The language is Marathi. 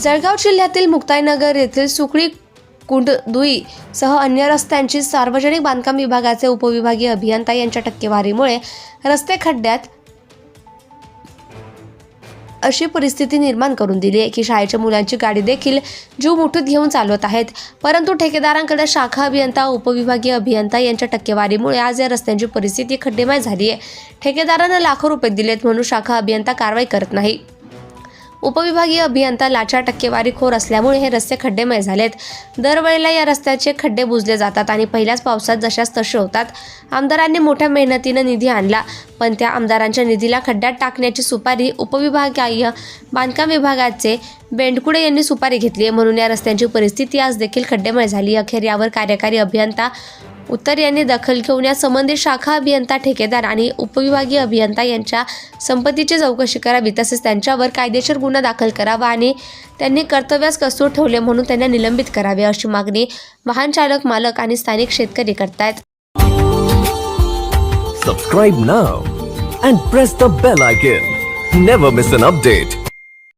जळगाव जिल्ह्यातील मुक्ताईनगर येथील सुकळी कुंडदुई सह अन्य रस्त्यांची सार्वजनिक बांधकाम विभागाचे उपविभागीय अभियंता यांच्या टक्केवारीमुळे रस्ते खड्ड्यात अशी परिस्थिती निर्माण करून दिली आहे की शाळेच्या मुलांची गाडी देखील जीव मुठीत घेऊन चालवत आहेत. परंतु ठेकेदारांकडे शाखा अभियंता उपविभागीय अभियंता यांच्या टक्केवारीमुळे आज या रस्त्यांची परिस्थिती खड्डेमय झाली आहे. ठेकेदारांना लाखो रुपये दिलेत म्हणून शाखा अभियंता कारवाई करत नाही. उपविभागीय अभियंता लाचा टक्केवारीखोर असल्यामुळे हे रस्ते खड्डेमय झालेत. दरवेळेला या रस्त्याचे खड्डे बुजले जातात आणि पहिल्याच पावसात जशाच तसे होतात. आमदारांनी मोठ्या मेहनतीनं निधी आणला पण त्या आमदारांच्या निधीला खड्ड्यात टाकण्याची सुपारी उपविभागीय बांधकाम विभागाचे बेंडकुडे यांनी सुपारी घेतली आहे म्हणून या रस्त्यांची परिस्थिती आज देखील खड्डेमय झाली. अखेर यावर कार्यकारी अभियंता उत्तर यांनी दखल घेऊन या संबंधित शाखा अभियंता ठेकेदार आणि उपविभागीय अभियंता यांच्या संपत्तीची चौकशी करावी तसेच त्यांच्यावर कायदेशीर गुन्हा दाखल करावा आणि त्यांनी कर्तव्यास कसूर ठेवले म्हणून त्यांना निलंबित करावे अशी मागणी वाहन चालक मालक आणि स्थानिक शेतकरी करतायत. Subscribe now and press the bell icon never miss an update